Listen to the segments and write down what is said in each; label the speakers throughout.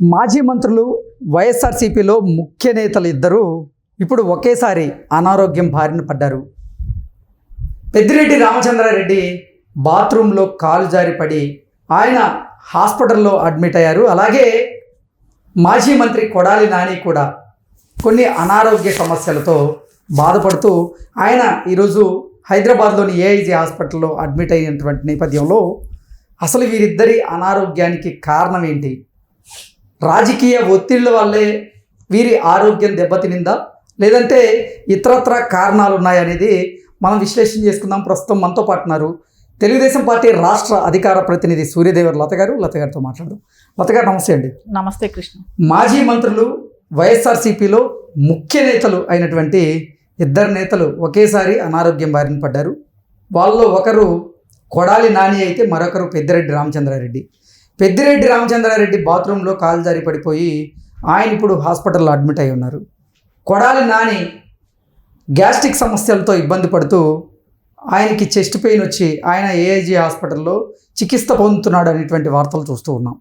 Speaker 1: మాజీ మంత్రులు వైఎస్ఆర్సీపీలో ముఖ్య నేతలు ఇద్దరు ఇప్పుడు ఒకేసారి అనారోగ్యం బారిన పడ్డారు. పెద్దిరెడ్డి రామచంద్రారెడ్డి బాత్రూంలో కాలు జారిపడి ఆయన హాస్పిటల్లో అడ్మిట్ అయ్యారు. అలాగే మాజీ మంత్రి కొడాలి నాని కూడా కొన్ని అనారోగ్య సమస్యలతో బాధపడుతూ ఆయన ఈరోజు హైదరాబాద్లోని ఏఐజీ హాస్పిటల్లో అడ్మిట్ అయినటువంటి నేపథ్యంలో అసలు వీరిద్దరి అనారోగ్యానికి కారణం ఏంటి? రాజకీయ ఒత్తిళ్ళ వల్లే వీరి ఆరోగ్యం దెబ్బతినిందా? లేదంటే ఇతరత్ర కారణాలు ఉన్నాయనేది మనం విశ్లేషణ చేసుకుందాం. ప్రస్తుతం మనతో పాటు ఉన్నారు తెలుగుదేశం పార్టీ రాష్ట్ర అధికార ప్రతినిధి సూర్యదేవర్ లత గారు. లత గారితో మాట్లాడదాం. లత గారు నమస్తే అండి.
Speaker 2: నమస్తే కృష్ణ.
Speaker 1: మాజీ మంత్రులు వైఎస్ఆర్సీపీలో ముఖ్య నేతలు అయినటువంటి ఇద్దరు నేతలు ఒకేసారి అనారోగ్యం బారిన పడ్డారు. వాళ్ళలో ఒకరు కొడాలి నాని అయితే మరొకరు పెద్దిరెడ్డి రామచంద్రారెడ్డి. పెద్దిరెడ్డి రామచంద్రారెడ్డి బాత్రూంలో కాలు జారి పడిపోయి ఆయన ఇప్పుడు హాస్పిటల్లో అడ్మిట్ అయి ఉన్నారు. కొడాలి నాని గ్యాస్ట్రిక్ సమస్యలతో ఇబ్బంది పడుతూ ఆయనకి చెస్ట్ పెయిన్ వచ్చి ఆయన ఏఐజీ హాస్పిటల్లో చికిత్స పొందుతున్నాడు అనేటువంటి వార్తలు చూస్తూ ఉన్నాం.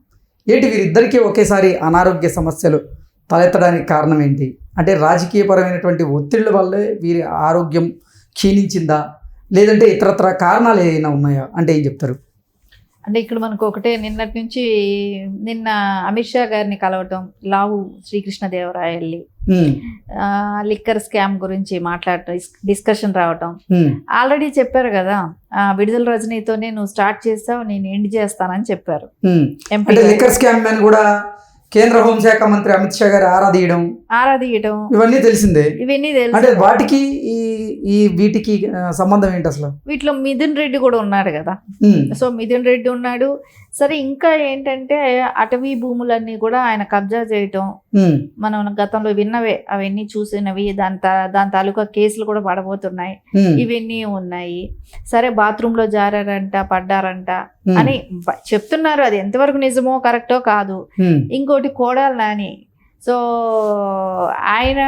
Speaker 1: ఏంటి వీరిద్దరికీ ఒకేసారి అనారోగ్య సమస్యలు తలెత్తడానికి కారణం ఏంటి? అంటే రాజకీయపరమైనటువంటి ఒత్తిళ్ళ వల్లే వీరి ఆరోగ్యం క్షీణించిందా? లేదంటే ఇతరత్ర కారణాలు ఏమైనా ఉన్నాయా? అంటే ఏం చెప్తారు?
Speaker 2: అంటే ఇక్కడ మనకు ఒకటే నిన్నటి నుంచి నిన్న అమిత్ షా గారిని కలవటం లావు శ్రీకృష్ణదేవరాయ వెళ్ళి
Speaker 1: ఉమ్,
Speaker 2: ఆ, లిక్కర్ స్కామ్ గురించి మాట్లాడటం డిస్- డిస్కషన్ రావటం. ఆల్రెడీ చెప్పారు కదా ఆ, విడుదల రజనీతోనే నువ్వు స్టార్ట్ చేస్తావు నేను ఎండ్ చేస్తానని చెప్పారు.
Speaker 1: లిక్కర్ స్కామ్ కూడా కేంద్ర హోంశాఖ మంత్రి అమిత్ షా గారు ఆరాధీయడం
Speaker 2: ఆరాధీయటం
Speaker 1: ఇవన్నీ తెలిసిందే.
Speaker 2: ఇవన్నీ
Speaker 1: అంటే
Speaker 2: తెలుసు
Speaker 1: వాటికి ఈ ఈ వీటికి సంబంధం ఏంటి అసలు?
Speaker 2: వీటిలో మిథున్ రెడ్డి కూడా ఉన్నాడు కదా. సో మిథున్ రెడ్డి ఉన్నాడు. సరే ఇంకా ఏంటంటే అటవీ భూములన్నీ కూడా ఆయన కబ్జా చేయటం. మనం గతంలో విన్నవే అవన్నీ చూసినవి. దాని తా- దాని తాలూకా కేసులు కూడా పడబోతున్నాయి. ఇవన్నీ ఉన్నాయి. సరే బాత్రూంలో జారారంట పడ్డారంట అని చెప్తున్నారు. అది ఎంతవరకు నిజమో కరెక్టో కాదు.
Speaker 1: ఉమ్,
Speaker 2: ఇంకోటి కోడాలి నాని. సో ఆయన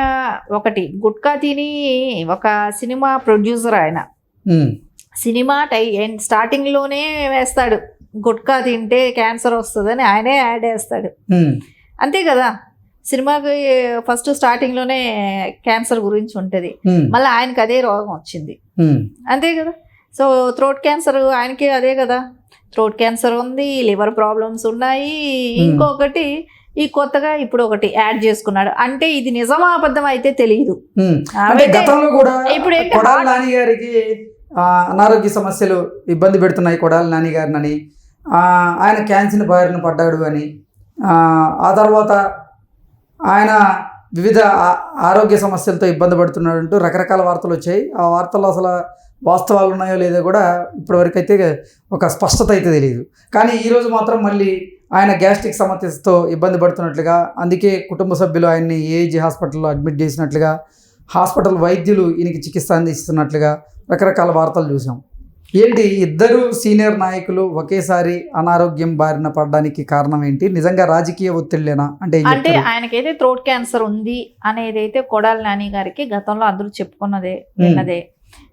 Speaker 2: ఒకటి గుట్కా తిని ఒక సినిమా ప్రొడ్యూసర్ ఆయన. సినిమా టై స్టార్టింగ్లోనే వేస్తాడు. గుట్కా తింటే క్యాన్సర్ వస్తుందని ఆయనే యాడ్ వేస్తాడు అంతే కదా? సినిమాకి ఫస్ట్ స్టార్టింగ్లోనే క్యాన్సర్ గురించి ఉంటుంది. మళ్ళీ ఆయనకి అదే రోగం వచ్చింది. అంతే కదా? సో థ్రోట్ క్యాన్సర్ ఆయనకి అదే కదా? థ్రోట్ క్యాన్సర్ ఉంది లివర్ ప్రాబ్లమ్స్ ఉన్నాయి. ఇంకొకటి ఈ కొత్తగా ఇప్పుడు ఒకటి యాడ్ చేసుకున్నాడు. అంటే ఇది నిజమా అబద్ధం అయితే తెలియదు.
Speaker 1: గతంలో కూడా
Speaker 2: ఇప్పుడు
Speaker 1: కొడాలి నాని గారికి అనారోగ్య సమస్యలు ఇబ్బంది పెడుతున్నాయి కొడాలి నాని గారినని. ఆ, ఆయన క్యాన్సర్ బారిన పడ్డాడు అని. ఆ, తర్వాత ఆయన వివిధ ఆరోగ్య సమస్యలతో ఇబ్బంది పడుతున్నాడు అంటూ రకరకాల వార్తలు వచ్చాయి. ఆ వార్తల్లో అసలు వాస్తవాలు ఉన్నాయో లేదో కూడా ఇప్పటివరకు అయితే ఒక స్పష్టత అయితే తెలియదు కానీ ఈరోజు మాత్రం మళ్ళీ ఆయన గ్యాస్ట్రిక్ సమస్యతో ఇబ్బంది పడుతున్నట్లుగా అందుకే కుటుంబ సభ్యులు ఆయన్ని ఏజీ హాస్పిటల్లో అడ్మిట్ చేసినట్లుగా హాస్పిటల్ వైద్యులు ఈయనకి చికిత్స అందిస్తున్నట్లుగా రకరకాల వార్తలు చూసాం ఏంటి? ఇద్దరు సీనియర్ నాయకులు ఒకేసారి అనారోగ్యం బారిన పడడానికి కారణం ఏంటి? నిజంగా రాజకీయ ఒత్తిళ్ళేనా అంటే
Speaker 2: అంటే? ఆయనకైతే థ్రోట్ క్యాన్సర్ ఉంది అనేది అయితే కొడాలి నాని గారికి గతంలో అందరూ చెప్పుకున్నదే విన్నదే.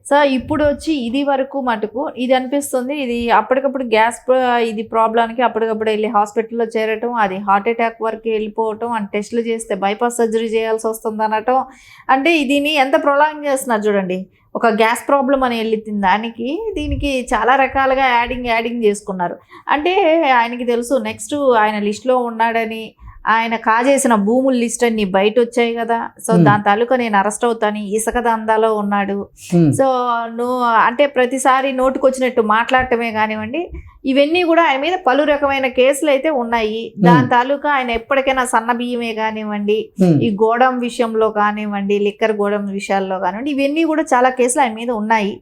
Speaker 2: సో ఇప్పుడు వచ్చి ఇది వరకు మటుకు ఇది అనిపిస్తుంది. ఇది అప్పటికప్పుడు గ్యాస్ ఇది ప్రాబ్లంకి అప్పటికప్పుడు వెళ్ళి హాస్పిటల్లో చేరటం అది హార్ట్ అటాక్ వరకు వెళ్ళిపోవటం అండ్ టెస్టులు చేస్తే బైపాస్ సర్జరీ చేయాల్సి వస్తుంది అనటం. అంటే దీన్ని ఎంత ప్రొలాంగ్ చేస్తున్నారు చూడండి. ఒక గ్యాస్ ప్రాబ్లం అని వెళ్ళింది దానికి దీనికి చాలా రకాలుగా యాడింగ్ యాడింగ్ చేసుకున్నారు. అంటే ఆయనకి తెలుసు నెక్స్ట్ ఆయన లిస్ట్లో ఉన్నాడని ఆయన కాజేసిన భూముల లిస్ట్ అన్ని బయట వచ్చాయి కదా. సో. దాని తాలూకా నేను అరెస్ట్ అవుతాను ఇసుక దందాలో ఉన్నాడు. సో నువ్వు అంటే ప్రతిసారి నోటుకొచ్చినట్టు మాట్లాడటమే కానివ్వండి ఇవన్నీ కూడా ఆయన మీద పలు రకమైన కేసులు అయితే ఉన్నాయి. దాని తాలూకా ఆయన ఎప్పటికైనా సన్న బియ్యమే కానివ్వండి ఈ గోడం విషయంలో కానివ్వండి లిక్కర్ గోడం విషయాల్లో కానివ్వండి ఇవన్నీ కూడా చాలా కేసులు ఆయన మీద ఉన్నాయి.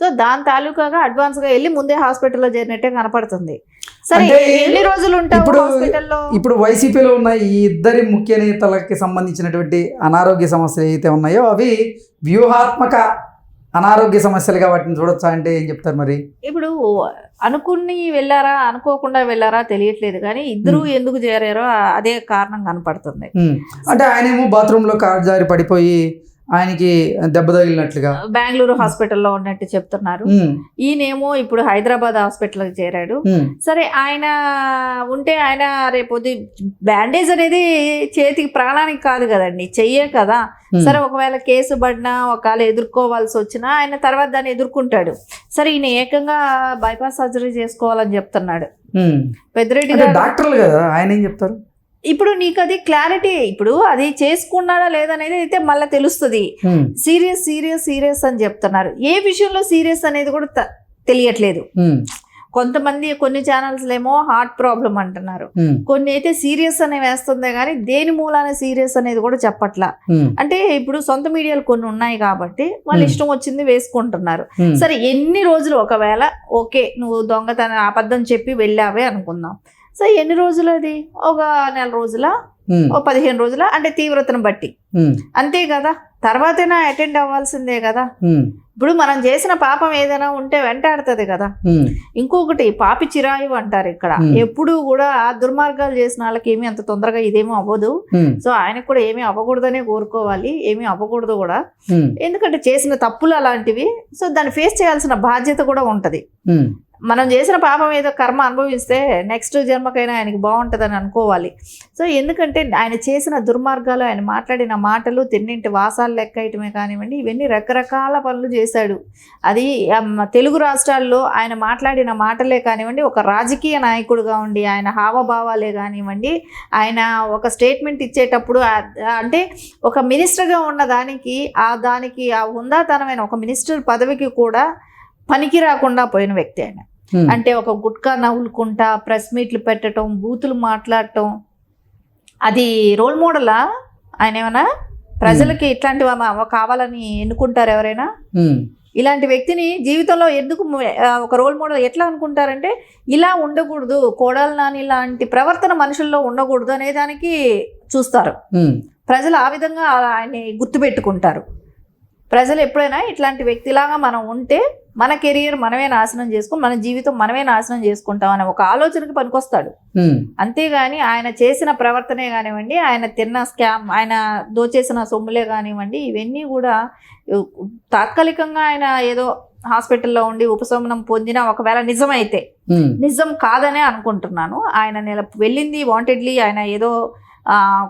Speaker 2: సో దాని తాలూకాగా అడ్వాన్స్గా వెళ్ళి ముందే హాస్పిటల్లో చేరినట్టే కనపడుతుంది. సరే ఎన్ని రోజులు
Speaker 1: ఇప్పుడు- ఇప్పుడు వైసీపీలో ఉన్న ఈ ఇద్దరి ముఖ్య నేతలకి సంబంధించినటువంటి అనారోగ్య సమస్యలు ఏవైతే ఉన్నాయో అవి వ్యూహాత్మక అనారోగ్య సమస్యలుగా వాటిని చూడొచ్చా అంటే ఏం చెప్తారు మరి
Speaker 2: ఇప్పుడు అనుకుని వెళ్ళారా అనుకోకుండా వెళ్ళారా తెలియట్లేదు కానీ ఇద్దరు. ఎందుకు చేరారో అదే కారణం కనపడుతుంది.
Speaker 1: అంటే ఆయనేమో బాత్రూంలో కారు జారి పడిపోయి ఆయనకి దెబ్బ తగిలినట్లుగా.
Speaker 2: బెంగళూరు హాస్పిటల్లో ఉన్నట్టు చెప్తున్నారు. ఈయనేమో ఇప్పుడు హైదరాబాద్ హాస్పిటల్కి చేరాడు. సరే ఆయన ఉంటే ఆయన రేపు బ్యాండేజ్ అనేది చేతికి ప్రాణానికి కాదు కదండి చెయ్యే కదా. సరే ఒకవేళ కేసు పడినా ఒకవేళ ఎదుర్కోవాల్సి వచ్చినా ఆయన తర్వాత దాన్ని ఎదుర్కొంటాడు. సరే ఈయన ఏకంగా బైపాస్ సర్జరీ చేసుకోవాలని చెప్తున్నాడు. పెద్దిరెడ్డి
Speaker 1: డాక్టర్లు కదా ఆయన ఏం చెప్తారు?
Speaker 2: ఇప్పుడు నీకు అది క్లారిటీ ఇప్పుడు అది చేసుకున్నాడా లేదనేది అయితే మళ్ళీ తెలుస్తుంది. సీరియస్ సీరియస్ సీరియస్ అని చెప్తున్నారు. ఏ విషయంలో సీరియస్ అనేది కూడా తెలియట్లేదు. కొంతమంది కొన్ని ఛానల్స్ ఏమో హార్ట్ ప్రాబ్లం అంటున్నారు. కొన్ని అయితే సీరియస్ అనే వేస్తుందే కానీ దేని మూలాన సీరియస్ అనేది కూడా చెప్పట్లా. అంటే ఇప్పుడు సొంత మీడియాలు కొన్ని ఉన్నాయి కాబట్టి వాళ్ళు. ఇష్టం వచ్చింది వేసుకుంటున్నారు. సరే ఎన్ని రోజులు ఒకవేళ ఓకే నువ్వు దొంగతన అబద్ధం చెప్పి వెళ్ళావే అనుకుందాం. సో ఎన్ని రోజులు అది ఒక నెల రోజుల? ఓ పదిహేను రోజుల? అంటే తీవ్రతను బట్టి. అంతే కదా? తర్వాతైనా అటెండ్ అవ్వాల్సిందే కదా? ఇప్పుడు మనం చేసిన పాపం ఏదైనా ఉంటే వెంటాడుతుంది కదా? ఇంకొకటి పాపి చిరాయు అంటారు ఇక్కడ. ఎప్పుడు కూడా దుర్మార్గాలు చేసిన వాళ్ళకి ఏమీ అంత తొందరగా ఇదేమీ అవ్వదు. సో ఆయనకు కూడా ఏమీ అవ్వకూడదనే కోరుకోవాలి. ఏమీ అవ్వకూడదు కూడా. ఎందుకంటే చేసిన తప్పులు అలాంటివి. సో దాన్ని ఫేస్ చేయాల్సిన బాధ్యత కూడా ఉంటది. మనం చేసిన పాపం ఏదో కర్మ అనుభవిస్తే నెక్స్ట్ జన్మకైనా ఆయనకి బాగుంటుందని అనుకోవాలి. సో ఎందుకంటే ఆయన చేసిన దుర్మార్గాలు ఆయన మాట్లాడిన మాటలు తిన్నింటి వాసాలు లెక్కయటమే కానివ్వండి ఇవన్నీ రకరకాల పనులు చేశాడు. అది తెలుగు రాష్ట్రాల్లో ఆయన మాట్లాడిన మాటలే కానివ్వండి ఒక రాజకీయ నాయకుడుగా ఉండి ఆయన హావభావాలే కానివ్వండి ఆయన ఒక స్టేట్మెంట్ ఇచ్చేటప్పుడు అంటే ఒక మినిస్టర్గా ఉన్న దానికి ఆ దానికి ఆ ఉందాతనమైన ఒక మినిస్టర్ పదవికి కూడా పనికి రాకుండా పోయిన వ్యక్తి ఆయన. అంటే ఒక గుట్కా నవ్వులుకుంటా ప్రెస్ మీట్లు పెట్టడం బూతులు మాట్లాడటం. అది రోల్ మోడలా? ఆయన ఏమైనా ప్రజలకి ఇట్లాంటివి అమ- కావాలని ఎన్నుకుంటారు ఎవరైనా? ఇలాంటి వ్యక్తిని జీవితంలో ఎందుకు ఒక రోల్ మోడల్ ఎట్లా అనుకుంటారంటే ఇలా ఉండకూడదు కోడలు నాని లాంటి ప్రవర్తన మనుషుల్లో ఉండకూడదు అనే దానికి చూస్తారు. ప్రజలు ఆ విధంగా ఆయన్ని గుర్తుపెట్టుకుంటారు. ప్రజలు ఎప్పుడైనా ఇట్లాంటి వ్యక్తిలాగా మనం ఉంటే మన కెరియర్ మనమే నాశనం చేసుకుని మన జీవితం మనమే నాశనం చేసుకుంటాం అనే ఒక ఆలోచనకి పనికొస్తాడు. అంతేగాని ఆయన చేసిన ప్రవర్తనే కానివ్వండి ఆయన తిన్న స్కామ్ ఆయన దోచేసిన సొమ్ములే కానివ్వండి ఇవన్నీ కూడా తాత్కాలికంగా ఆయన ఏదో హాస్పిటల్లో ఉండి ఉపశమనం పొందిన ఒకవేళ నిజమైతే నిజం కాదనే అనుకుంటున్నాను. ఆయన నెల వెళ్ళింది వాంటెడ్లీ ఆయన ఏదో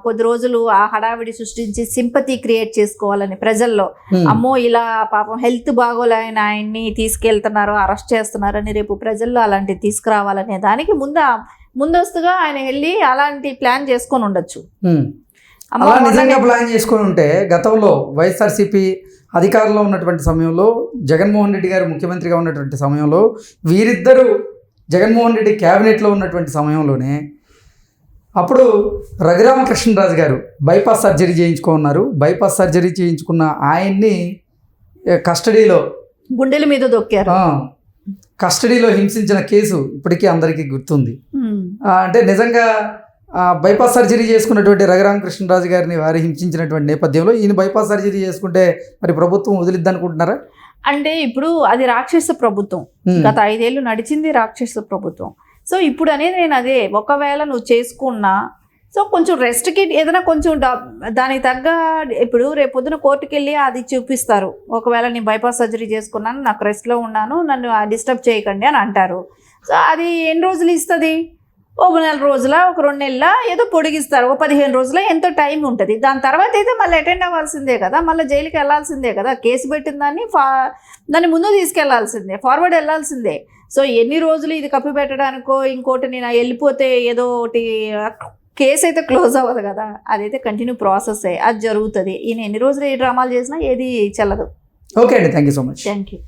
Speaker 2: కొద్ది రోజులు ఆ హడావిడి సృష్టించి సింపతి క్రియేట్ చేసుకోవాలని ప్రజల్లో. అమ్మో ఇలా పాపం హెల్త్ బాగోలేని ఆయన్ని తీసుకెళ్తున్నారు అరెస్ట్ చేస్తున్నారని రేపు ప్రజల్లో అలాంటివి తీసుకురావాలనే దానికి ముందు ముందస్తుగా ఆయన వెళ్ళి అలాంటి ప్లాన్ చేసుకొని ఉండొచ్చు.
Speaker 1: అలా నిజంగా ప్లాన్ చేసుకొని ఉంటే గతంలో వైఎస్ఆర్సీపీ అధికారంలో ఉన్నటువంటి సమయంలో జగన్మోహన్ రెడ్డి గారు ముఖ్యమంత్రిగా ఉన్నటువంటి సమయంలో వీరిద్దరూ జగన్మోహన్ రెడ్డి క్యాబినెట్లో ఉన్నటువంటి సమయంలోనే అప్పుడు రఘురామకృష్ణరాజు గారు బైపాస్ సర్జరీ చేయించుకున్నారు బైపాస్ సర్జరీ చేయించుకున్న ఆయన్ని కస్టడీలో
Speaker 2: గుండెల మీద దొక్కారు.
Speaker 1: కస్టడీలో హింసించిన కేసు ఇప్పటికీ అందరికీ గుర్తుంది. అంటే నిజంగా బైపాస్ సర్జరీ చేసుకున్నటువంటి రఘురామకృష్ణరాజు గారిని వారు హింసించినటువంటి నేపథ్యంలో ఈయన బైపాస్ సర్జరీ చేసుకుంటే మరి ప్రభుత్వం వదిలిద్ది అనుకుంటున్నారా
Speaker 2: అంటే ఇప్పుడు అది రాక్షస ప్రభుత్వం. గత ఐదేళ్ళు నడిచింది రాక్షస ప్రభుత్వం. సో ఇప్పుడు అనేది నేను అదే ఒకవేళ నువ్వు చేసుకున్నా సో కొంచెం రెస్ట్కి ఏదైనా కొంచెం డబ్ దానికి తగ్గ ఇప్పుడు రేపు పొద్దున కోర్టుకి వెళ్ళి అది చూపిస్తారు. ఒకవేళ నేను బైపాస్ సర్జరీ చేసుకున్నాను నాకు రెస్ట్లో ఉన్నాను నన్ను డిస్టర్బ్ చేయకండి అని అంటారు. సో అది ఎన్ని రోజులు ఇస్తుంది? ఒక నెల రోజుల ఒక రెండు నెలల ఏదో పొడిగిస్తారు. ఒక పదిహేను రోజుల ఎంతో టైం ఉంటుంది. దాని తర్వాత అయితే మళ్ళీ అటెండ్ అవ్వాల్సిందే కదా. మళ్ళీ జైలుకి వెళ్ళాల్సిందే కదా. కేసు పెట్టిన దాన్ని ఫా దాన్ని ముందు తీసుకెళ్ళాల్సిందే ఫార్వర్డ్ వెళ్ళాల్సిందే. సో ఎన్ని రోజులు ఇది కప్పి పెట్టడానికో ఇంకోటి నేను వెళ్ళిపోతే ఏదో ఒకటి కేసు అయితే క్లోజ్ అవ్వదు కదా. అదైతే కంటిన్యూ ప్రాసెస్ అది జరుగుతుంది. ఈయన ఎన్ని రోజులు ఏ డ్రామాలు చేసినా ఏది చెల్లదు.
Speaker 1: ఓకే అండి. Thank you so much.
Speaker 2: Thank you